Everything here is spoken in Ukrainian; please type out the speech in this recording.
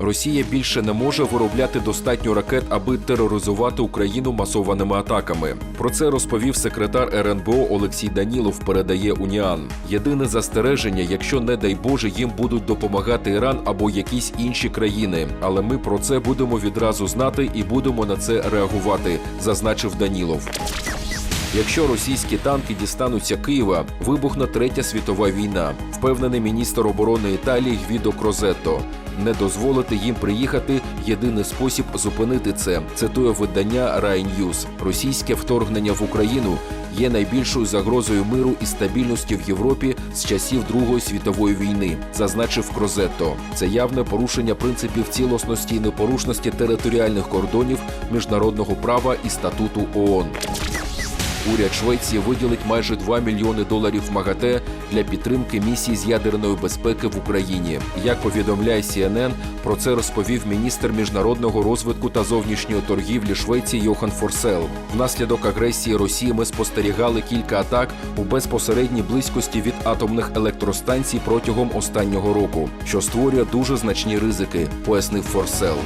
Росія більше не може виробляти достатньо ракет, аби тероризувати Україну масованими атаками. Про це розповів секретар РНБО Олексій Данілов. Передає Уніан. Єдине застереження, якщо не дай Боже їм будуть допомагати Іран або якісь інші країни. Але ми про це будемо відразу знати і будемо на це реагувати, зазначив Данілов. Якщо російські танки дістануться Києва, вибухне третя світова війна, впевнений міністр оборони Італії Гвідо Крозетто. Не дозволити їм приїхати єдиний спосіб зупинити це. Цитує видання Rai News. Російське вторгнення в Україну є найбільшою загрозою миру і стабільності в Європі з часів Другої світової війни, зазначив Крозетто. Це явне порушення принципів цілісності і непорушності територіальних кордонів міжнародного права і статуту ООН. Уряд Швеції виділить майже 2 мільйони доларів МАГАТЕ для підтримки місії з ядерної безпеки в Україні. Як повідомляє CNN, про це розповів міністр міжнародного розвитку та зовнішньої торгівлі Швеції Йохан Форсел. Внаслідок агресії Росії ми спостерігали кілька атак у безпосередній близькості від атомних електростанцій протягом останнього року, що створює дуже значні ризики, пояснив Форсел.